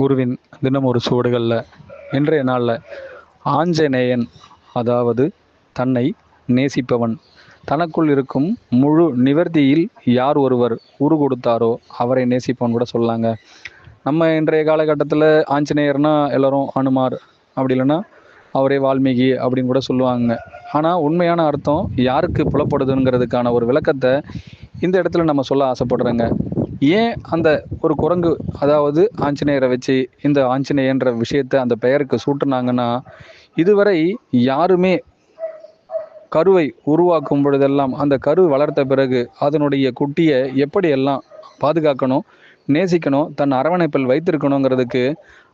குருவின் தினம் ஒரு சுவடுகளில் இன்றைய நாளில் ஆஞ்சநேயன் அதாவது தன்னை நேசிப்பவன். தனக்குள் இருக்கும் முழு நிவர்த்தியில் யார் ஒருவர் உரு கொடுத்தாரோ அவரை நேசிப்பவன் கூட சொல்லாங்க. நம்ம இன்றைய காலகட்டத்தில் ஆஞ்சநேயர்னா எல்லோரும் அனுமார் அப்படி இல்லைன்னா அவரே வால்மீகி அப்படின்னு கூட சொல்லுவாங்க. ஆனால் உண்மையான அர்த்தம் யாருக்கு புலப்படுதுங்கிறதுக்கான ஒரு விளக்கத்தை இந்த இடத்துல நம்ம சொல்ல ஆசைப்படுறேங்க. ஏன் அந்த ஒரு குரங்கு அதாவது ஆஞ்சநேயரை வச்சு இந்த ஆஞ்சநேயன்ற விஷயத்தை அந்த பெயருக்கு சூட்டுனாங்கன்னா இதுவரை யாருமே கருவை உருவாக்கும் பொழுதெல்லாம் அந்த கரு வளர்த்த பிறகு அதனுடைய குட்டியை எப்படியெல்லாம் பாதுகாக்கணும் நேசிக்கணும் தன் அரவணைப்பில் வைத்திருக்கணுங்கிறதுக்கு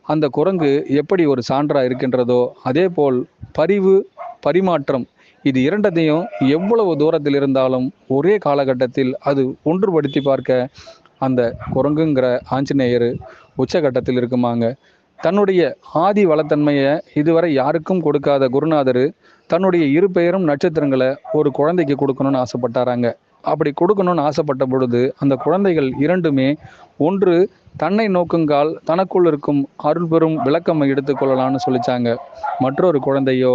அந்த குரங்கு எப்படி ஒரு சான்றாக இருக்கின்றதோ அதே போல் பரிவு பரிமாற்றம் இது இரண்டத்தையும் எவ்வளவு தூரத்தில் இருந்தாலும் ஒரே காலகட்டத்தில் அது ஒன்றுபடுத்தி பார்க்க அந்த குரங்குங்கிற ஆஞ்சநேயர் உச்சகட்டத்தில் இருக்குமாங்க. தன்னுடைய ஆதி வளத்தன்மையை இதுவரை யாருக்கும் கொடுக்காத குருநாதர் தன்னுடைய இரு பெயரும் நட்சத்திரங்களை ஒரு குழந்தைக்கு கொடுக்கணும்னு ஆசைப்பட்டாராங்க. அப்படி கொடுக்கணும்னு ஆசைப்பட்ட பொழுது அந்த குழந்தைகள் இரண்டுமே ஒன்று தன்னை நோக்குங்கால் தனக்குள் இருக்கும் அருள் பெரும் விளக்கம் எடுத்துக்கொள்ளலாம்னு சொல்லிச்சாங்க. மற்றொரு குழந்தையோ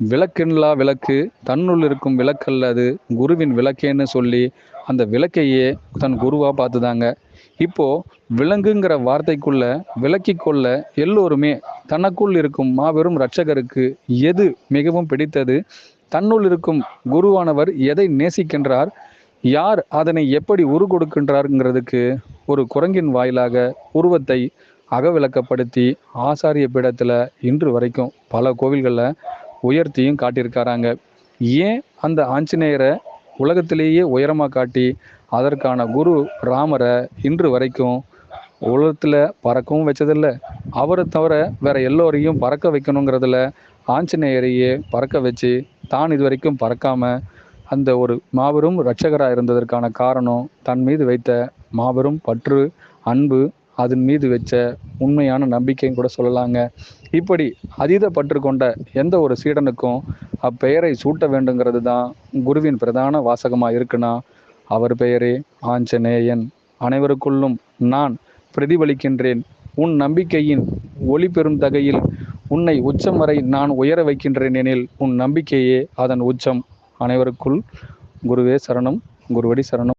விளக்கின்லா விளக்கு தன்னுள் இருக்கும் விளக்கல்ல அது குருவின் விளக்கேன்னு சொல்லி அந்த விளக்கையே தன் குருவா பார்த்துதாங்க. இப்போ விலங்குங்கிற வார்த்தைக்குள்ள விளக்கி கொள்ள எல்லோருமே தனக்குள் இருக்கும் மாபெரும் ரட்சகருக்கு எது மிகவும் பிடித்தது? தன்னுள் இருக்கும் குருவானவர் எதை நேசிக்கின்றார்? யார் அதனை எப்படி உரு கொடுக்கின்றாருங்கிறதுக்கு ஒரு குரங்கின் வாயிலாக உருவத்தை அகவிளக்கப்படுத்தி ஆசாரிய பீடத்தில் இன்று வரைக்கும் பல கோவில்களில் உயர்த்தியும் காட்டியிருக்காராங்க. ஏன் அந்த ஆஞ்சநேயரை உலகத்திலேயே உயரமாக காட்டி அதற்கான குரு ராமரை இன்று வரைக்கும் உலகத்தில் பறக்கவும் வச்சதில்லை? அவரை தவிர வேற எல்லோரையும் பறக்க வைக்கணுங்கிறதுல ஆஞ்சநேயரையே பறக்க வச்சு தான் இது வரைக்கும் பறக்காமல் அந்த ஒரு மாபெரும் இரட்சகராக இருந்ததற்கான காரணம் தன் மீது வைத்த மாபெரும் பற்று அன்பு அதன் மீது வச்ச உண்மையான நம்பிக்கையும் கூட சொல்லலாங்க. இப்படி அதீத பற்று கொண்ட எந்த ஒரு சீடனுக்கும் அப்பெயரை சூட்ட வேண்டுங்கிறது தான் குருவின் பிரதான வாசகமாக இருக்குன்னா அவர் பெயரே ஆஞ்சநேயன். அனைவருக்குள்ளும் நான் பிரதிபலிக்கின்றேன். உன் நம்பிக்கையின் ஒளி பெறும் தகையில் உன்னை உச்சம் வரை நான் உயர வைக்கின்றேன் எனில் உன் நம்பிக்கையே அதன் உச்சம். அனைவருக்குள் குருவே சரணம் குருவடி சரணம்.